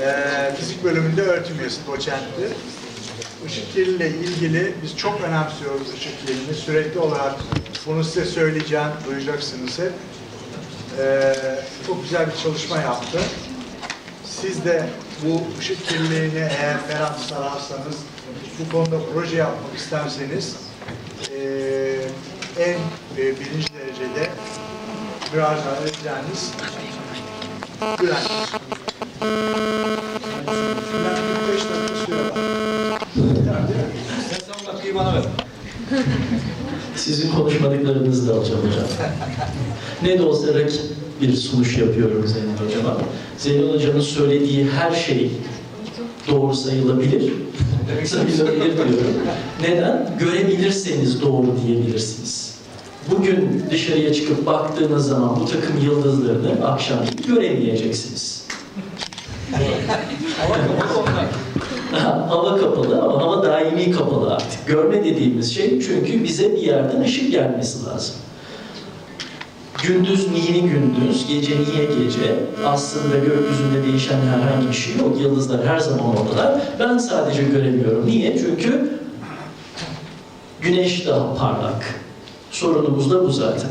Ee, fizik bölümünde öğretim üyesi, doçentti. Işık kirliliğiyle ilgili biz çok önemsiyoruz ışık kirliliğini. Sürekli olarak bunu size söyleyeceğim, duyacaksınız hep. Ee, çok güzel bir çalışma yaptı. Siz de bu ışık kirliliğini eğer merak sararsanız, bu konuda proje yapmak isterseniz ee, en e, birinci derecede müracaat edeceğiniz Güven. Ben 45 dakika süre var. Yeter değil mi? Sen 10 dakikayı bana ver. Sizin konuşmadıklarınızı da alacağım hocam. ne de olsa rakip bir sunuş yapıyorum Zeynep Hocam'a. Zeynep Hocam'ın söylediği her şey doğru sayılabilir. sayılabilir diyorum. Neden? Görebilirseniz doğru diyebilirsiniz. Bugün dışarıya çıkıp baktığınız zaman bu takım yıldızlarını akşam göremeyeceksiniz. Hava kapalı ama hava daimi kapalı artık. Görme dediğimiz şey çünkü bize bir yerden ışık gelmesi lazım. Gündüz niye gündüz, gece niye gece? Aslında gökyüzünde değişen herhangi bir şey yok. Yıldızlar her zaman oradalar. Ben sadece göremiyorum. Niye? Çünkü güneş daha parlak. Sorunumuz da bu zaten.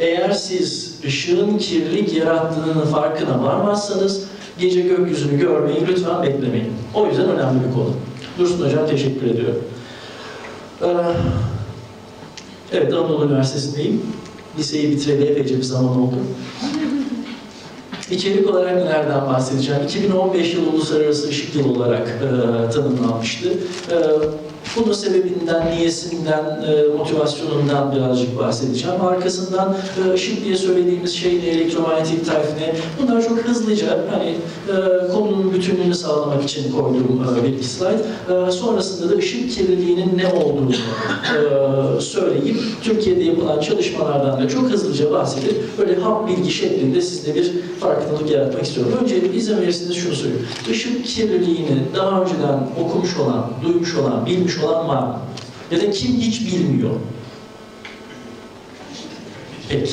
Eğer siz ışığın kirlilik yarattığının farkına varmazsanız gece gökyüzünü görmeyi lütfen beklemeyin. O yüzden önemli bir konu. Dursun Hocam teşekkür ediyorum. Ee, evet Anadolu Üniversitesi'ndeyim. Liseyi bitireli epeyce bir zaman oldu. İçerik olarak nelerden bahsedeceğim? 2015 yılı Uluslararası Işık Yılı olarak e, tanımlanmıştı. E, bunun sebebinden, niyesinden, e, motivasyonundan birazcık bahsedeceğim. Arkasından e, ışık diye söylediğimiz şey ne, elektromanyetik tayf ne? Bunlar çok hızlıca hani e, konunun bütünlüğünü sağlamak için koyduğum e, bir slide. E, sonrasında da ışık kirliliğinin ne olduğunu söyleyip Türkiye'de yapılan çalışmalardan da çok hızlıca bahsedip böyle hap bilgi şeklinde sizde bir farkındalık yaratmak istiyorum. Öncelikle izin verirseniz şunu söyleyeyim. Işık kirliliğini daha önceden okumuş olan, duymuş olan, bilmiş olan var mı? Ya da kim hiç bilmiyor? Peki.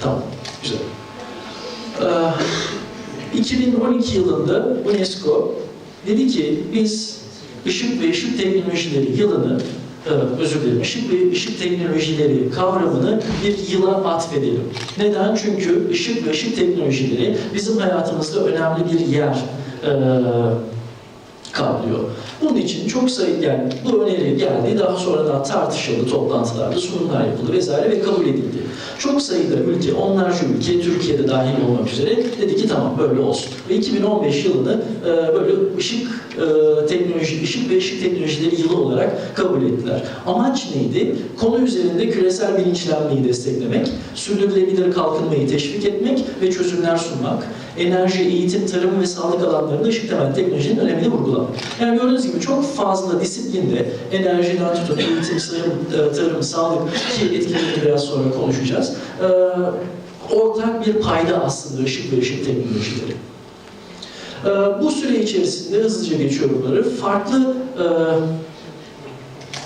Tamam. Güzel. Ee, 2012 yılında UNESCO dedi ki biz ışık ve ışık teknolojileri yılını e, özür dilerim, ışık ve ışık teknolojileri kavramını bir yıla atfedelim. Neden? Çünkü ışık ve ışık teknolojileri bizim hayatımızda önemli bir yer e, kaplıyor. Bunun için çok sayı yani bu öneri geldi. Daha sonradan tartışıldı, toplantılarda sunumlar yapıldı vesaire ve kabul edildi. Çok sayıda ülke, onlarca ülke, Türkiye'de dahil olmak üzere dedi ki tamam böyle olsun. Ve 2015 yılını e, böyle ışık e, teknoloji, ışık ve ışık teknolojileri yılı olarak kabul ettiler. Amaç neydi? Konu üzerinde küresel bilinçlenmeyi desteklemek, sürdürülebilir kalkınmayı teşvik etmek ve çözümler sunmak, enerji, eğitim, tarım ve sağlık alanlarında ışık temelli teknolojinin önemini vurgulamak. Yani gördüğünüz gibi çok fazla disiplinde enerjiden tutun, eğitim, tarım, tarım sağlık ki etkilerini biraz sonra konuşacağız. E, ortak bir payda aslında ışık ve ışık teknolojileri. E, bu süre içerisinde hızlıca geçiyorum bunları. Farklı e,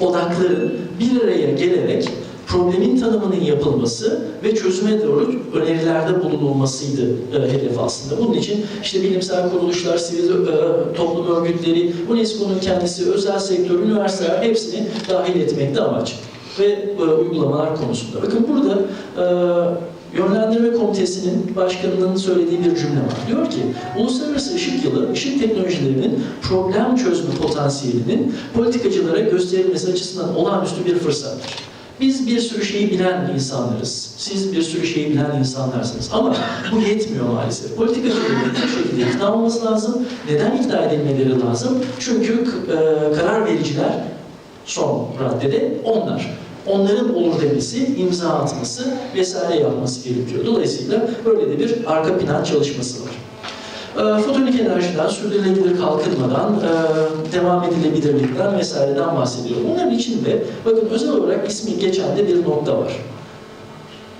odakların bir araya gelerek problemin tanımının yapılması ve çözüme doğru önerilerde bulunulmasıydı e, hedef aslında. Bunun için işte bilimsel kuruluşlar, sivil e, toplum örgütleri, UNESCO'nun kendisi, özel sektör, üniversiteler hepsini dahil etmekte amaç ve e, uygulamalar konusunda. Bakın burada e, Yönlendirme Komitesi'nin başkanının söylediği bir cümle var. Diyor ki, Uluslararası Işık Yılı, ışık teknolojilerinin problem çözme potansiyelinin politikacılara gösterilmesi açısından olağanüstü bir fırsattır. Biz bir sürü şeyi bilen insanlarız. Siz bir sürü şeyi bilen insanlarsınız. Ama bu yetmiyor maalesef. Politikacıların bir şekilde ikna olması lazım. Neden ikna edilmeleri lazım? Çünkü e, karar vericiler son raddede onlar. Onların olur demesi, imza atması vesaire yapması gerekiyor. Dolayısıyla böyle de bir arka plan çalışması var. E, fotonik enerjiden, sürdürülebilir kalkınmadan, e, devam edilebilirlikten vesaireden bahsediyorum. Bunların içinde bakın özel olarak ismi geçen de bir nokta var.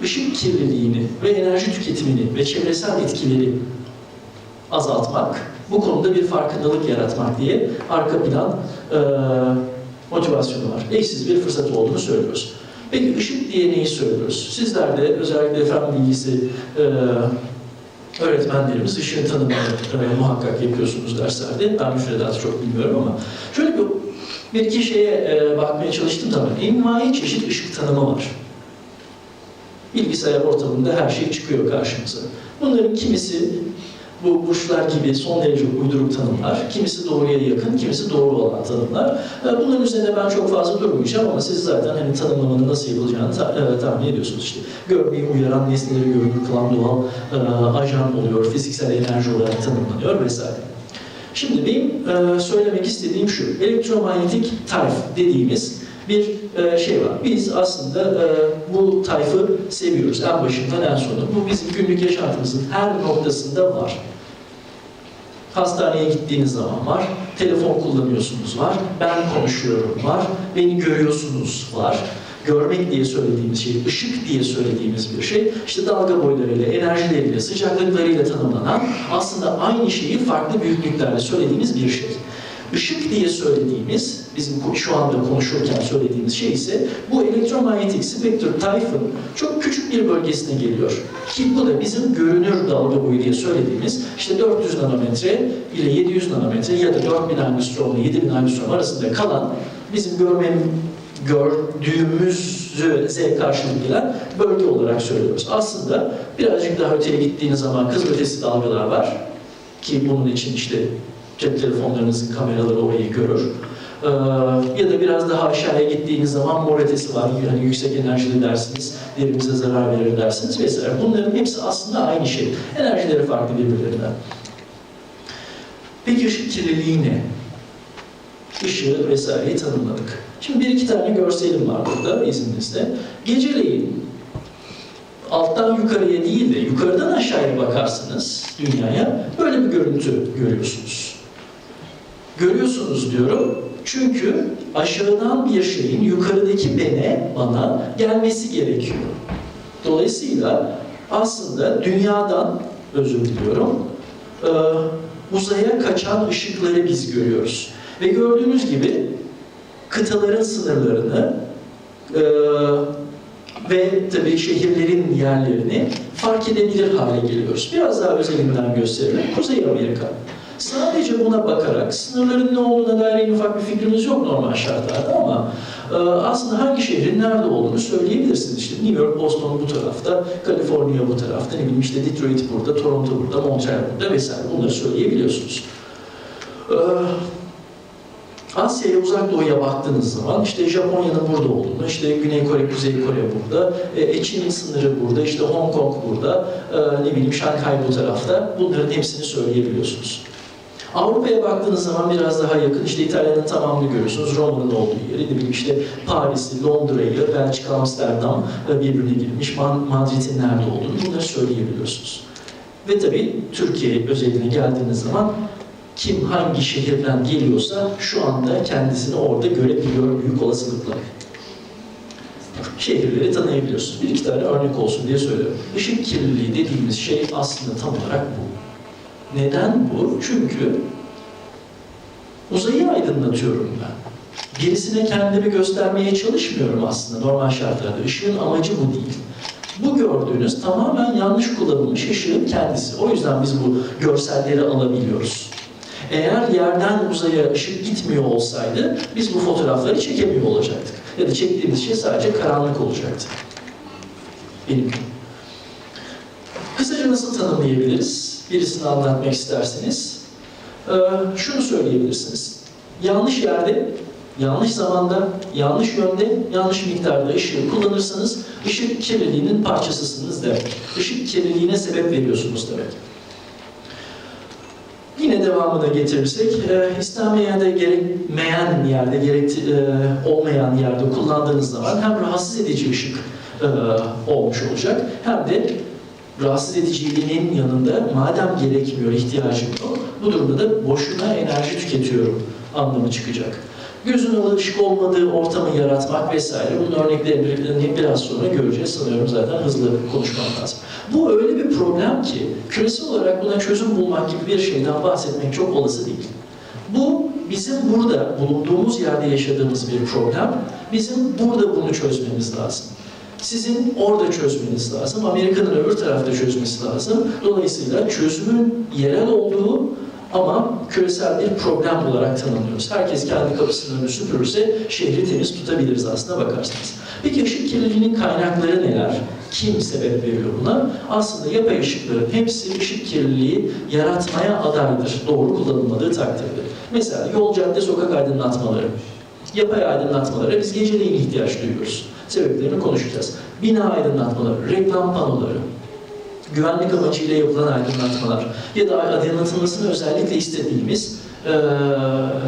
Işık kirliliğini ve enerji tüketimini ve çevresel etkileri azaltmak, bu konuda bir farkındalık yaratmak diye arka plan e, motivasyonu var. Eşsiz bir fırsat olduğunu söylüyoruz. Peki ışık diye neyi söylüyoruz? Sizler de özellikle fen bilgisi e, öğretmenlerimiz ışığın tanımını e, muhakkak yapıyorsunuz derslerde. Ben müfredatı çok bilmiyorum ama şöyle bir, bir iki şeye e, bakmaya çalıştım tabii. Envai çeşit ışık tanımı var. Bilgisayar ortamında her şey çıkıyor karşımıza. Bunların kimisi bu burçlar gibi son derece uyduruk tanımlar, kimisi doğruya yakın, kimisi doğru olan tanımlar. E, Bunların üzerine ben çok fazla durmayacağım ama siz zaten hani tanımlamanın nasıl yapılacağını ta- e, tahmin ediyorsunuz işte. Görmeyi uyaran nesneleri görünür kılan doğal e, ajan oluyor, fiziksel enerji olarak tanımlanıyor vesaire. Şimdi benim e, söylemek istediğim şu, elektromanyetik tayf dediğimiz bir e, şey var. Biz aslında e, bu tayfı seviyoruz en başından en sonuna. Bu bizim günlük yaşantımızın her noktasında var. Hastaneye gittiğiniz zaman var, telefon kullanıyorsunuz var, ben konuşuyorum var, beni görüyorsunuz var. Görmek diye söylediğimiz şey, ışık diye söylediğimiz bir şey, işte dalga boylarıyla, enerjileriyle, sıcaklıklarıyla tanımlanan aslında aynı şeyi farklı büyüklüklerle söylediğimiz bir şey. Işık diye söylediğimiz, bizim şu anda konuşurken söylediğimiz şey ise bu elektromanyetik spektrum tayfın çok küçük bir bölgesine geliyor. Ki bu da bizim görünür dalga boyu diye söylediğimiz işte 400 nanometre ile 700 nanometre ya da 4000 angstrom ile 7000 angstrom arasında kalan bizim görmem gördüğümüzü karşılık gelen bölge olarak söylüyoruz. Aslında birazcık daha öteye gittiğiniz zaman kızılötesi dalgalar var ki bunun için işte cep telefonlarınızın kameraları orayı görür. Ee, ya da biraz daha aşağıya gittiğiniz zaman mor ötesi var. Yani yüksek enerjili dersiniz, derimize zarar verir dersiniz vesaire. Bunların hepsi aslında aynı şey. Enerjileri farklı birbirlerinden. Peki ışık kirliliği ne? Işığı vesaireyi tanımladık. Şimdi bir iki tane görselim var burada izninizle. Geceleyin alttan yukarıya değil de yukarıdan aşağıya bakarsanız dünyaya böyle bir görüntü görüyorsunuz. Görüyorsunuz diyorum çünkü aşağıdan bir şeyin yukarıdaki bene bana gelmesi gerekiyor. Dolayısıyla aslında dünyadan özür diliyorum e, uzaya kaçan ışıkları biz görüyoruz. Ve gördüğünüz gibi kıtaların sınırlarını e, ve tabii şehirlerin yerlerini fark edebilir hale geliyoruz. Biraz daha özelinden gösterelim. Kuzey Amerika. Sadece buna bakarak sınırların ne olduğuna dair en ufak bir fikrimiz yok normal şartlarda ama e, aslında hangi şehrin nerede olduğunu söyleyebilirsiniz. İşte New York, Boston bu tarafta, Kaliforniya bu tarafta, ne bileyim işte Detroit burada, Toronto burada, Montreal burada vesaire bunları söyleyebiliyorsunuz. E, Asya'ya, uzak doğuya baktığınız zaman işte Japonya'nın burada olduğunu, işte Güney Kore, Kuzey Kore burada, e, Çin'in sınırı burada, işte Hong Kong burada, e, ne bileyim Şanghay bu tarafta bunların hepsini söyleyebiliyorsunuz. Avrupa'ya baktığınız zaman biraz daha yakın, işte İtalya'nın tamamını görüyorsunuz, Roma'nın olduğu yeri, ne bileyim işte Paris'i, Londra'yı, Belçika, Amsterdam birbirine girmiş, Madrid'in nerede olduğunu bunları söyleyebiliyorsunuz. Ve tabii Türkiye özeline geldiğiniz zaman kim hangi şehirden geliyorsa şu anda kendisini orada görebiliyor büyük olasılıkla. Şehirleri tanıyabiliyorsunuz. Bir iki tane örnek olsun diye söylüyorum. Işık kirliliği dediğimiz şey aslında tam olarak bu. Neden bu? Çünkü uzayı aydınlatıyorum ben. Gerisine kendimi göstermeye çalışmıyorum aslında normal şartlarda. Işığın amacı bu değil. Bu gördüğünüz tamamen yanlış kullanılmış ışığın kendisi. O yüzden biz bu görselleri alabiliyoruz. Eğer yerden uzaya ışık gitmiyor olsaydı biz bu fotoğrafları çekemiyor olacaktık. Ya da çektiğimiz şey sadece karanlık olacaktı. Benim. Kısaca nasıl tanımlayabiliriz? Birisini anlatmak isterseniz. Ee, şunu söyleyebilirsiniz. Yanlış yerde, yanlış zamanda, yanlış yönde, yanlış miktarda ışığı kullanırsanız ışık kirliliğinin parçasısınız demek. Işık kirliliğine sebep veriyorsunuz demek. Yine devamına getirirsek, e, istenmeyen gerekmeyen yerde, gerek, e, olmayan yerde kullandığınız zaman hem rahatsız edici ışık e, olmuş olacak, hem de rahatsız ediciliğinin yanında madem gerekmiyor, ihtiyacım yok, bu durumda da boşuna enerji tüketiyorum anlamı çıkacak. Gözün alışık olmadığı ortamı yaratmak vesaire, bunun örneklerini biraz sonra göreceğiz. Sanıyorum zaten hızlı konuşmam lazım. Bu öyle bir problem ki, küresel olarak buna çözüm bulmak gibi bir şeyden bahsetmek çok olası değil. Bu bizim burada bulunduğumuz yerde yaşadığımız bir problem. Bizim burada bunu çözmemiz lazım. Sizin orada çözmeniz lazım. Amerika'nın öbür tarafta çözmesi lazım. Dolayısıyla çözümün yerel olduğu ama küresel bir problem olarak tanımlıyoruz. Herkes kendi kapısının önünü süpürürse şehri temiz tutabiliriz aslında bakarsanız. Peki ışık kirliliğinin kaynakları neler? Kim sebep veriyor buna? Aslında yapay ışıkların hepsi ışık kirliliği yaratmaya adaydır. Doğru kullanılmadığı takdirde. Mesela yol, cadde, sokak aydınlatmaları. Yapay aydınlatmalara biz geceleyin ihtiyaç duyuyoruz. Sebeplerini konuşacağız. Bina aydınlatmaları, reklam panoları, güvenlik amacıyla yapılan aydınlatmalar ya da aydınlatılmasını özellikle istediğimiz eee,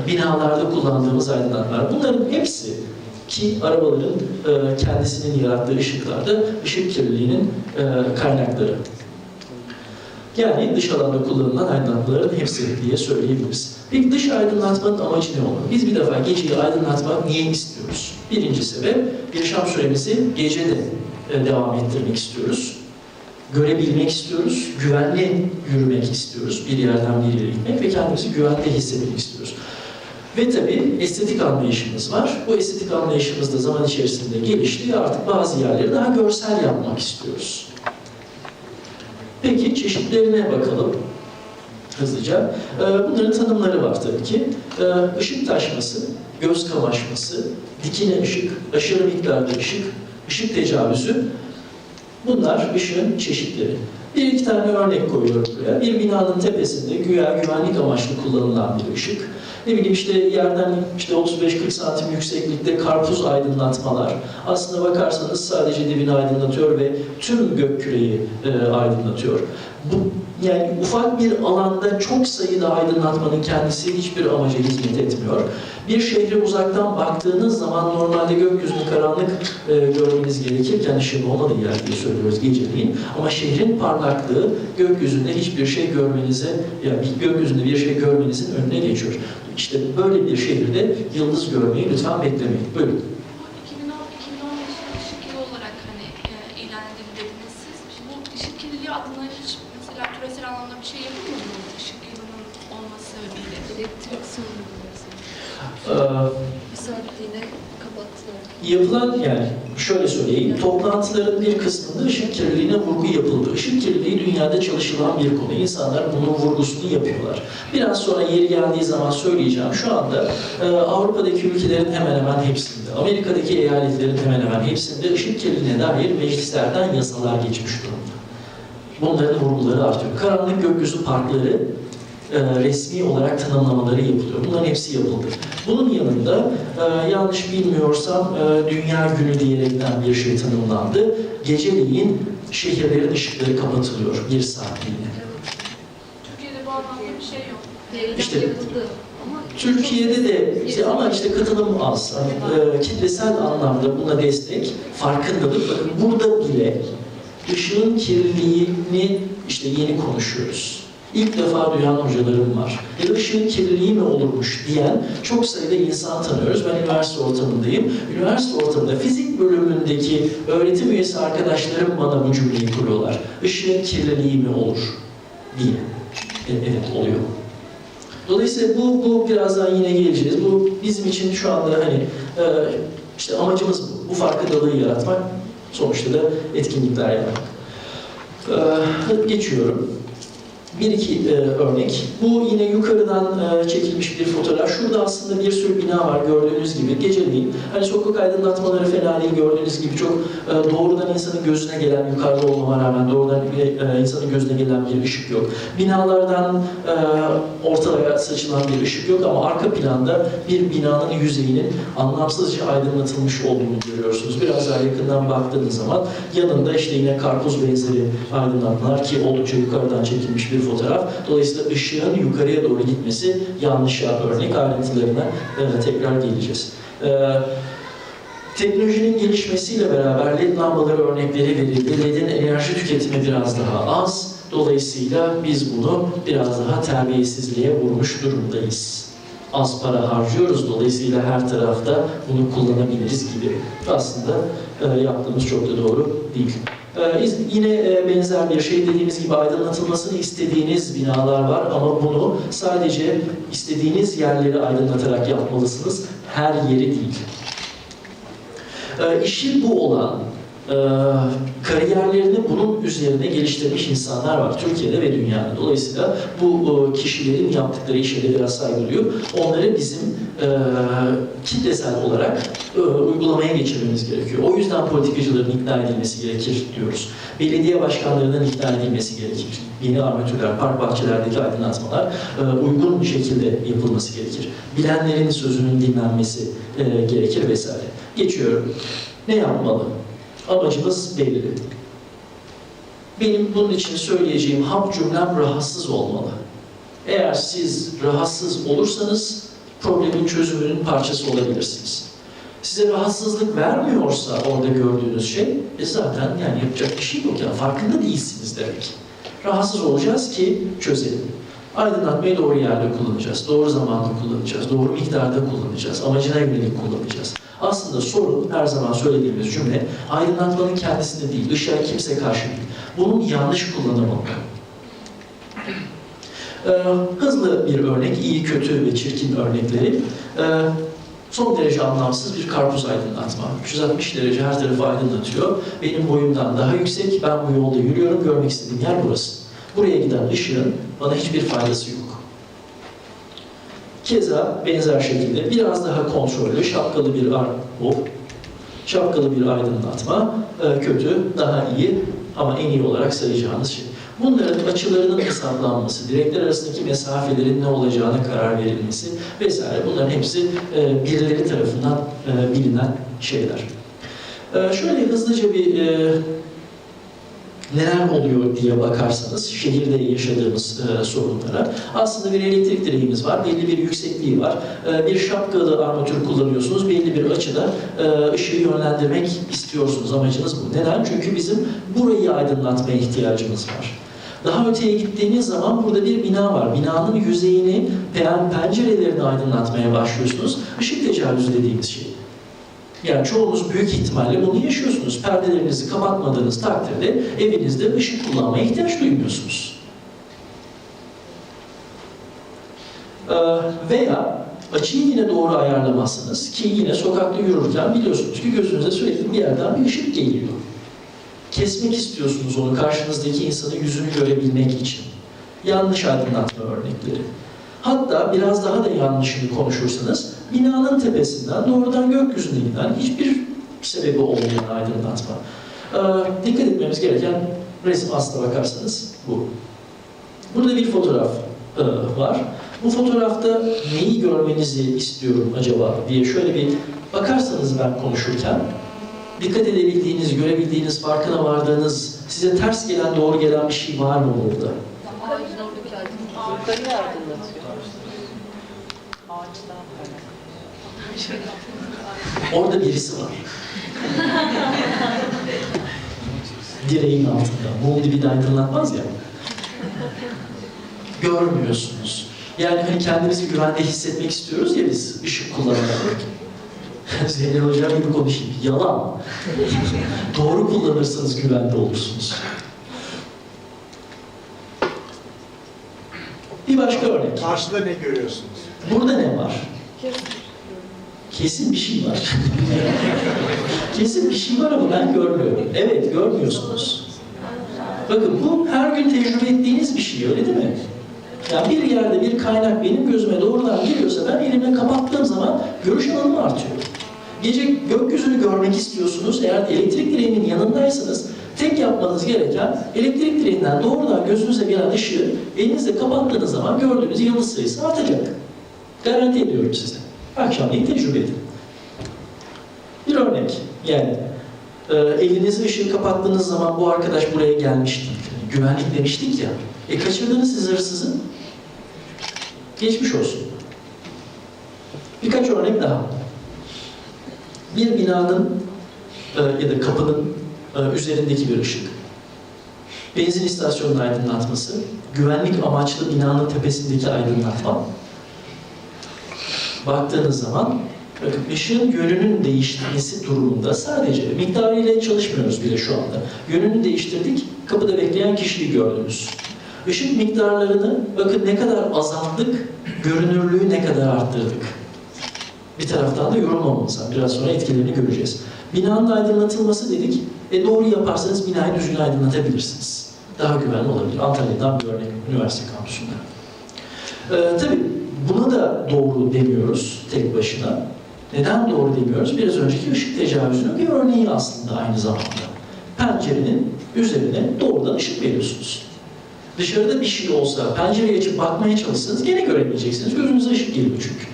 binalarda kullandığımız aydınlatmalar. Bunların hepsi ki arabaların eee, kendisinin yarattığı ışıklarda ışık kirliliğinin eee, kaynakları. Yani dış alanda kullanılan aydınlatmaların hepsi diye söyleyebiliriz. Peki dış aydınlatmanın amacı ne olur? Biz bir defa geceyi aydınlatmak niye istiyoruz? Birinci sebep, yaşam süremizi gecede e, devam ettirmek istiyoruz. Görebilmek istiyoruz, güvenli yürümek istiyoruz, bir yerden bir yere gitmek ve kendimizi güvende hissetmek istiyoruz. Ve tabii estetik anlayışımız var. Bu estetik anlayışımız da zaman içerisinde gelişti. Artık bazı yerleri daha görsel yapmak istiyoruz. Çeşitlerine bakalım hızlıca. Ee, Bunların tanımları var tabii ki. Ee, Işık taşması, göz kamaşması, dikine ışık, aşırı miktarda ışık, ışık tecavüzü. Bunlar ışığın çeşitleri. Bir iki tane örnek koyuyorum buraya. Bir binanın tepesinde güya güvenlik amaçlı kullanılan bir ışık. Ne bileyim işte yerden işte 35-40 santim yükseklikte karpuz aydınlatmalar. Aslında bakarsanız sadece dibini aydınlatıyor ve tüm gök küreyi e, aydınlatıyor. Bu yani ufak bir alanda çok sayıda aydınlatmanın kendisi hiçbir amaca hizmet etmiyor. Bir şehre uzaktan baktığınız zaman normalde gökyüzünü karanlık e, görmeniz gerekirken ışığın olmadığı yer diye söylüyoruz geceliğin. Ama şehrin parlaklığı gökyüzünde hiçbir şey görmenize, yani gökyüzünde bir şey görmenizin önüne geçiyor. İşte böyle bir şehirde yıldız görmeyi lütfen beklemeyin. Buyurun. 2010 2015 ışık yılı olarak hani e, ilan edildi dediniz siz. Şimdi bu ışık kirliliği adına hiç mesela küresel anlamda bir şey yapılmıyor mu? Işık yılının olması sebebiyle. Elektrik sömürülmesi. Ee, Bir saatliğine kapattılar. Yapılan yani şöyle söyleyeyim, toplantıların bir kısmında ışık kirliliğine vurgu yapıldı. Işık kirliliği dünyada çalışılan bir konu. İnsanlar bunun vurgusunu yapıyorlar. Biraz sonra yeri geldiği zaman söyleyeceğim. Şu anda e, Avrupa'daki ülkelerin hemen hemen hepsinde, Amerika'daki eyaletlerin hemen hemen hepsinde ışık kirliliğine dair meclislerden yasalar geçmiş durumda. Bunların vurguları artıyor. Karanlık gökyüzü parkları e, resmi olarak tanımlamaları yapılıyor. Bunların hepsi yapıldı. Bunun yanında e, yanlış bilmiyorsam e, Dünya Günü diyerekten bir şey tanımlandı. Geceleyin şehirlerin ışıkları kapatılıyor bir saatliğine. Türkiye'de bu anlamda bir şey yok. Devlet İşte- yapıldı. Türkiye'de de işte ama işte katılım az. Hani, e, kitlesel anlamda buna destek, farkındalık. Bakın burada bile ışığın kirliliğini işte yeni konuşuyoruz. İlk defa duyan hocalarım var. Ya ışığın kirliliği mi olurmuş diyen çok sayıda insan tanıyoruz. Ben üniversite ortamındayım. Üniversite ortamında fizik bölümündeki öğretim üyesi arkadaşlarım bana bu cümleyi kuruyorlar. Işığın kirliliği mi olur diye. E, evet oluyor. Dolayısıyla bu, bu birazdan yine geleceğiz. Bu bizim için şu anda hani e, işte amacımız bu. Bu farkındalığı yaratmak, sonuçta da etkinlikler yapmak. E, geçiyorum. Bir iki e, örnek. Bu yine yukarıdan e, çekilmiş bir fotoğraf. Şurada aslında bir sürü bina var gördüğünüz gibi. Geceleyin hani sokak aydınlatmaları fena değil gördüğünüz gibi çok e, doğrudan insanın gözüne gelen yukarıda olmama rağmen doğrudan e, insanın gözüne gelen bir ışık yok. Binalardan e, ortaya saçılan bir ışık yok ama arka planda bir binanın yüzeyinin anlamsızca aydınlatılmış olduğunu görüyorsunuz. Biraz daha yakından baktığınız zaman yanında işte yine karpuz benzeri aydınlatmalar ki oldukça yukarıdan çekilmiş bir fotoğraf. Dolayısıyla ışığın yukarıya doğru gitmesi yanlışa örnek ayrıntılarına e, tekrar geleceğiz. E, Teknolojinin gelişmesiyle beraber LED lambaları örnekleri verildi. LED'in enerji tüketimi biraz daha az. Dolayısıyla biz bunu biraz daha terbiyesizliğe vurmuş durumdayız. Az para harcıyoruz. Dolayısıyla her tarafta bunu kullanabiliriz gibi. Aslında e, yaptığımız çok da doğru değil. E, iz- yine e, benzer bir şey dediğimiz gibi aydınlatılmasını istediğiniz binalar var ama bunu sadece istediğiniz yerleri aydınlatarak yapmalısınız. Her yeri değil. E, işi bu olan Ee, kariyerlerini bunun üzerine geliştirmiş insanlar var Türkiye'de ve dünyada. Dolayısıyla bu e, kişilerin yaptıkları işe de biraz saygı duyuyor. Onları bizim e, kitlesel olarak e, uygulamaya geçirmemiz gerekiyor. O yüzden politikacıların ikna edilmesi gerekir diyoruz. Belediye başkanlarının ikna edilmesi gerekir. Yeni armatürler, park bahçelerdeki aydınlatmalar e, uygun bir şekilde yapılması gerekir. Bilenlerin sözünün dinlenmesi e, gerekir vesaire. Geçiyorum. Ne yapmalı? Amacımız belli. Benim bunun için söyleyeceğim ham cümlem rahatsız olmalı. Eğer siz rahatsız olursanız problemin çözümünün parçası olabilirsiniz. Size rahatsızlık vermiyorsa orada gördüğünüz şey, e zaten yani yapacak bir şey yok ya farkında değilsiniz demek. Rahatsız olacağız ki çözelim. Aydınlatmayı doğru yerde kullanacağız, doğru zamanda kullanacağız, doğru miktarda kullanacağız, amacına yönelik kullanacağız. Aslında sorun her zaman söylediğimiz cümle aydınlatmanın kendisinde değil, ışığa kimse karşı değil. Bunun yanlış kullanımı. Ee, hızlı bir örnek, iyi, kötü ve çirkin örnekleri. Ee, son derece anlamsız bir karpuz aydınlatma. 360 derece her tarafı aydınlatıyor. Benim boyumdan daha yüksek, ben bu yolda yürüyorum, görmek istediğim yer burası. Buraya giden ışığın bana hiçbir faydası yok. Keza benzer şekilde biraz daha kontrollü, şapkalı bir ar hop, şapkalı bir aydınlatma, e, kötü, daha iyi ama en iyi olarak sayacağınız şey. Bunların açılarının hesaplanması, direkler arasındaki mesafelerin ne olacağına karar verilmesi vesaire bunların hepsi e, birileri tarafından e, bilinen şeyler. Şöyle hızlıca bir neler oluyor diye bakarsanız şehirde yaşadığımız e, sorunlara aslında bir elektrik direğimiz var, belli bir yüksekliği var. E, bir şapkalı armatür kullanıyorsunuz, belli bir açıda e, ışığı yönlendirmek istiyorsunuz. Amacınız bu. Neden? Çünkü bizim burayı aydınlatmaya ihtiyacımız var. Daha öteye gittiğiniz zaman burada bir bina var. Binanın yüzeyini, pen- pencerelerini aydınlatmaya başlıyorsunuz. Işık tecavüzü dediğimiz şey. Yani çoğunuz büyük ihtimalle bunu yaşıyorsunuz. Perdelerinizi kapatmadığınız takdirde evinizde ışık kullanmaya ihtiyaç duymuyorsunuz. Ee, veya açıyı yine doğru ayarlamazsınız ki yine sokakta yürürken biliyorsunuz ki gözünüze sürekli bir yerden bir ışık geliyor. Kesmek istiyorsunuz onu karşınızdaki insanın yüzünü görebilmek için. Yanlış aydınlatma örnekleri. Hatta biraz daha da yanlışını konuşursanız binanın tepesinden doğrudan gökyüzüne giden hiçbir sebebi olmayan aydınlatma. Ee, dikkat etmemiz gereken resim aslına bakarsanız bu. Burada bir fotoğraf e, var. Bu fotoğrafta neyi görmenizi istiyorum acaba diye şöyle bir bakarsanız ben konuşurken dikkat edebildiğiniz, görebildiğiniz, farkına vardığınız, size ters gelen, doğru gelen bir şey var mı burada? Ağacın oradaki aydınlatma. Yukarıyı aydınlatıyor. Ağaçtan falan. Orada birisi var. Direğin altında. Mum dibi de aydınlatmaz ya. Görmüyorsunuz. Yani hani kendimizi güvende hissetmek istiyoruz ya biz ışık kullanarak. Zeynep Hocam gibi konuşayım. Yalan. Doğru kullanırsanız güvende olursunuz. Bir başka örnek. Karşıda ne görüyorsunuz? Burada ne var? Kesin bir şey var. Kesin bir şey var ama ben görmüyorum. Evet, görmüyorsunuz. Bakın bu her gün tecrübe ettiğiniz bir şey, öyle değil mi? Yani bir yerde bir kaynak benim gözüme doğrudan geliyorsa ben elimle kapattığım zaman görüş alanım artıyor. Gece gökyüzünü görmek istiyorsunuz. Eğer elektrik direğinin yanındaysanız tek yapmanız gereken elektrik direğinden doğrudan gözünüze gelen ışığı elinizle kapattığınız zaman gördüğünüz yıldız sayısı artacak. Garanti ediyorum size. Akşamleyin tecrübe edin. Bir örnek yani e, elinizi ışığı kapattığınız zaman bu arkadaş buraya gelmişti. Güvenlik demiştik ya. E kaçırdınız siz hırsızı. Geçmiş olsun. Birkaç örnek daha. Bir binanın e, ya da kapının e, üzerindeki bir ışık. Benzin istasyonunun aydınlatması, güvenlik amaçlı binanın tepesindeki aydınlatma, baktığınız zaman ışığın yönünün değişmesi durumunda sadece miktarıyla çalışmıyoruz bile şu anda. Yönünü değiştirdik, kapıda bekleyen kişiyi gördünüz. Işık miktarlarını bakın ne kadar azalttık, görünürlüğü ne kadar arttırdık. Bir taraftan da yorulmamamız var. Biraz sonra etkilerini göreceğiz. Binanın aydınlatılması dedik. E doğru yaparsanız binayı düzgün aydınlatabilirsiniz. Daha güvenli olabilir. Antalya'dan bir örnek üniversite kampüsünde. Ee, tabii buna da doğru demiyoruz tek başına. Neden doğru demiyoruz? Biraz önceki ışık tecavüzünün bir örneği aslında aynı zamanda. Pencerenin üzerine doğrudan ışık veriyorsunuz. Dışarıda bir şey olsa pencereyi açıp bakmaya çalışsanız gene göremeyeceksiniz. Gözünüze ışık geliyor çünkü.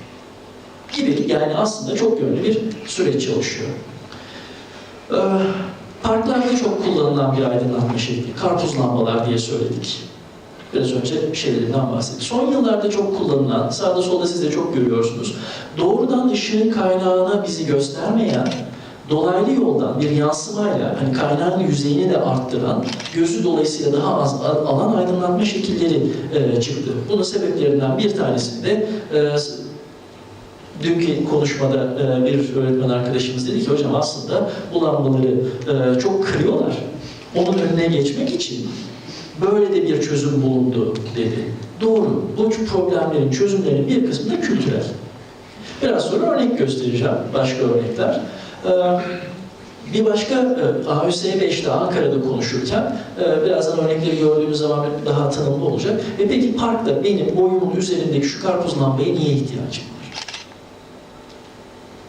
Gibi yani aslında çok yönlü bir süreç çalışıyor. Ee, parklarda çok kullanılan bir aydınlatma şekli. Karpuz lambalar diye söyledik. Biraz önce şeylerinden bahsettik. Son yıllarda çok kullanılan, sağda solda siz de çok görüyorsunuz. Doğrudan ışığın kaynağına bizi göstermeyen, dolaylı yoldan bir yansımayla hani kaynağın yüzeyini de arttıran, gözü dolayısıyla daha az alan aydınlatma şekilleri e, çıktı. Bunun sebeplerinden bir tanesi de e, dünkü konuşmada e, bir öğretmen arkadaşımız dedi ki hocam aslında bu lambaları e, çok kırıyorlar. Onun önüne geçmek için böyle de bir çözüm bulundu dedi. Doğru. Bu problemlerin çözümlerinin bir kısmı da kültürel. Biraz sonra örnek göstereceğim. Başka örnekler. Ee, bir başka e, AÜS 5'te Ankara'da konuşurken e, birazdan örnekleri gördüğümüz zaman daha tanımlı olacak. E peki parkta benim boyumun üzerindeki şu karpuz lambaya niye ihtiyacım var?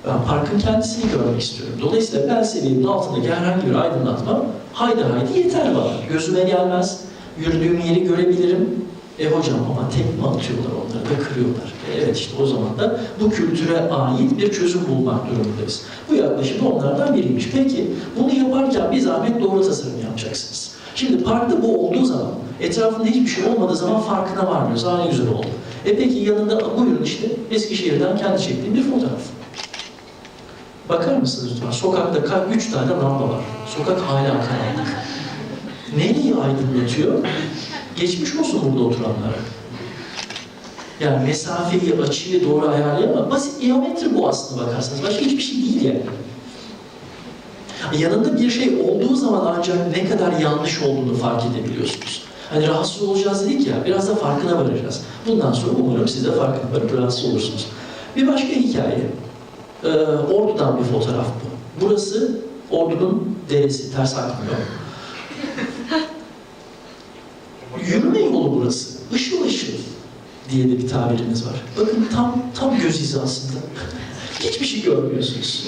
Ben parkın kendisini görmek istiyorum. Dolayısıyla bel seviyemin altındaki herhangi bir aydınlatma haydi haydi yeter bana. Gözüme gelmez, yürüdüğüm yeri görebilirim. E hocam ama tekme atıyorlar onları da kırıyorlar. E evet işte o zaman da bu kültüre ait bir çözüm bulmak durumundayız. Bu yaklaşım da onlardan biriymiş. Peki bunu yaparken bir zahmet doğru tasarım yapacaksınız. Şimdi parkta bu olduğu zaman, etrafında hiçbir şey olmadığı zaman farkına varmıyoruz. Aa ne güzel oldu. E peki yanında buyurun işte Eskişehir'den kendi çektiğim bir fotoğraf. Bakar mısınız lütfen? Sokakta ka- üç tane lamba var. Sokak hala karanlık. Aydınlatıyor? Geçmiş olsun burada oturanlara. Yani mesafeyi, açıyı doğru ayarlayamam. Basit geometri bu aslında bakarsanız. Başka hiçbir şey değil yani. Yanında bir şey olduğu zaman ancak ne kadar yanlış olduğunu fark edebiliyorsunuz. Hani rahatsız olacağız dedik ya, biraz da farkına varacağız. Bundan sonra umarım siz de farkına varıp rahatsız olursunuz. Bir başka hikaye. Ee, Ordu'dan bir fotoğraf bu. Burası Ordu'nun deresi, ters akmıyor. Diye de bir tabirimiz var. Bakın tam tam göz hizasında. Hiçbir şey görmüyorsunuz.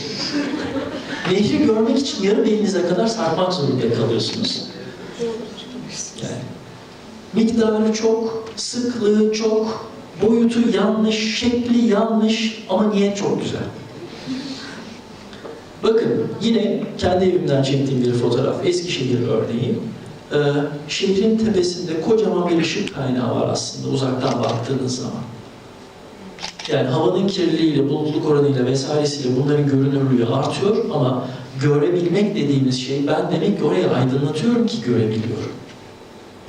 Nehri görmek için yarım elinize kadar sarmak zorunda kalıyorsunuz. Yani miktarı çok, sıklığı çok, boyutu yanlış, şekli yanlış ama niyet çok güzel. Bakın yine kendi evimden çektiğim bir fotoğraf. Eskişehir örneği. Ee, şehrin tepesinde kocaman bir ışık kaynağı var aslında uzaktan baktığınız zaman. Yani havanın kirliliğiyle, bulutluk oranıyla vesairesiyle bunların görünürlüğü artıyor ama görebilmek dediğimiz şey ben demek ki orayı aydınlatıyorum ki görebiliyorum.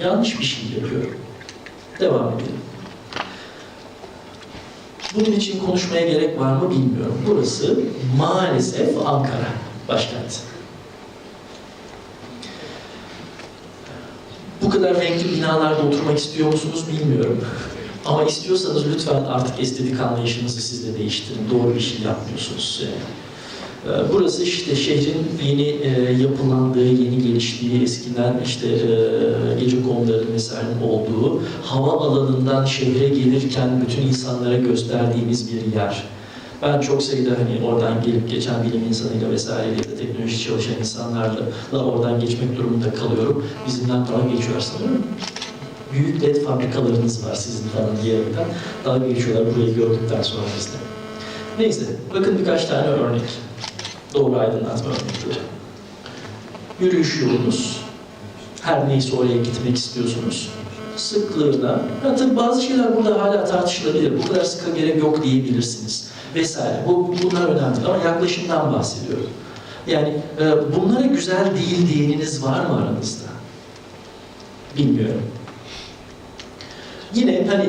Yanlış bir şey yapıyorum. Devam edelim. Bunun için konuşmaya gerek var mı bilmiyorum. Burası maalesef Ankara başkenti. Bu kadar renkli binalarda oturmak istiyor musunuz bilmiyorum. Ama istiyorsanız lütfen artık estetik anlayışınızı siz de değiştirin. Doğru bir şey yapmıyorsunuz. Ee, Burası işte şehrin yeni e, yapılandığı, yeni geliştiği, eskiden işte e, gece konuların vesairenin olduğu, hava alanından şehre gelirken bütün insanlara gösterdiğimiz bir yer. Ben çok sayıda hani oradan gelip geçen bilim insanıyla vesaire ya da teknoloji çalışan insanlarla da oradan geçmek durumunda kalıyorum. Bizimden dalga geçiyorlar sanırım. Büyük led fabrikalarınız var sizin falan diyerekten. Dalga geçiyorlar burayı gördükten sonra bizde. Neyse, bakın birkaç tane örnek. Doğru aydınlatma örnekleri. Yürüyüş yolunuz, her neyse oraya gitmek istiyorsunuz. Sıklığına, ha, tabii bazı şeyler burada hala tartışılabilir. Bu kadar sıka gerek yok diyebilirsiniz. Vesaire. Bu, bunlar önemli ama yaklaşımdan bahsediyorum. Yani e, bunlara güzel değil diyeniniz var mı aranızda? Bilmiyorum. Yine hani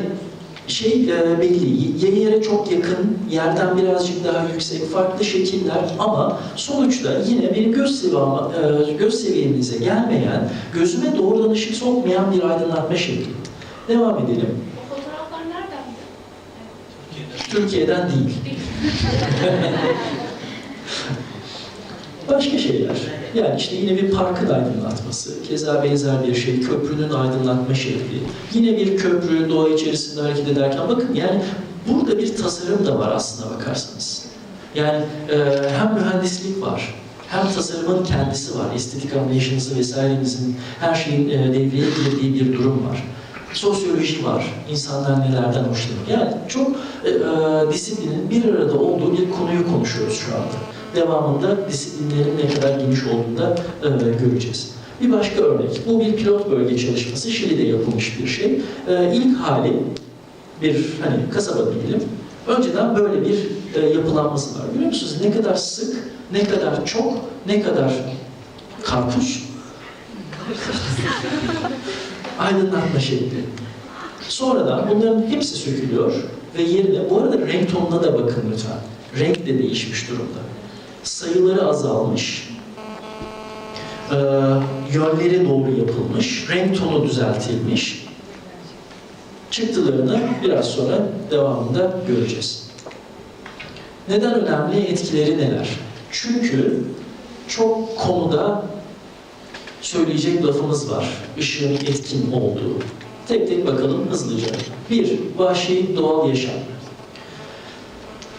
şey e, belli, y- yere çok yakın, yerden birazcık daha yüksek, farklı şekiller ama sonuçta yine benim göz seviyama, e, göz seviyemize gelmeyen, gözüme doğrudan ışık sokmayan bir aydınlatma şekli. Devam edelim. O fotoğraflar neredendi? Türkiye'den değil. başka şeyler. Yani işte yine bir parkın aydınlatması, keza benzer bir şey, köprünün aydınlatma şekli. Yine bir köprü doğa içerisinde hareket ederken bakın yani burada bir tasarım da var aslında bakarsanız. Yani e, hem mühendislik var, hem tasarımın kendisi var, estetik anlayışınızın vesairenizin her şeyin e, devreye girdiği bir durum var. Sosyoloji var, insanlar nelerden hoşlanır. Yani çok e, e, disiplinin bir arada olduğu bir konuyu konuşuyoruz şu anda. Devamında disiplinlerin ne kadar geniş olduğunu da e, göreceğiz. Bir başka örnek, bu bir pilot bölge çalışması, Şili'de yapılmış bir şey. E, ilk hali bir hani kasaba diyelim, önceden böyle bir e, yapılanması var. Biliyor musunuz ne kadar sık, ne kadar çok, ne kadar karpuz? Aydınlatma şekli. Sonradan bunların hepsi sökülüyor ve yerine, bu arada renk tonuna da bakın lütfen. Renk de değişmiş durumda. Sayıları azalmış, ee, yönleri doğru yapılmış, renk tonu düzeltilmiş. Çıktılarını biraz sonra devamında göreceğiz. Neden önemli? Etkileri neler? Çünkü çok konuda söyleyecek lafımız var. Işığın etkin olduğu. Tek tek bakalım hızlıca. Bir, vahşi doğal yaşam.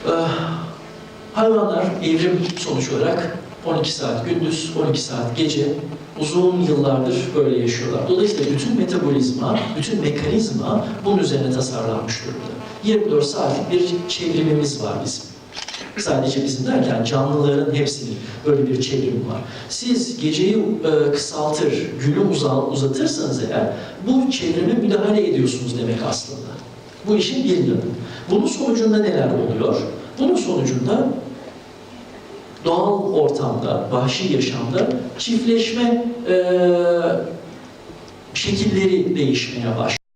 Ee, hayvanlar evrim sonuç olarak 12 saat gündüz, 12 saat gece uzun yıllardır böyle yaşıyorlar. Dolayısıyla bütün metabolizma, bütün mekanizma bunun üzerine tasarlanmış durumda. 24 saatlik bir çevrimimiz var bizim. Sadece bizim derken canlıların hepsinin böyle bir çevrimi var. Siz geceyi e, kısaltır, günü uza, uzatırsanız eğer bu çevrime müdahale ediyorsunuz demek aslında. Bu işin bir yanı. Bunun sonucunda neler oluyor? Bunun sonucunda doğal ortamda, vahşi yaşamda çiftleşme e, şekilleri değişmeye başlıyor.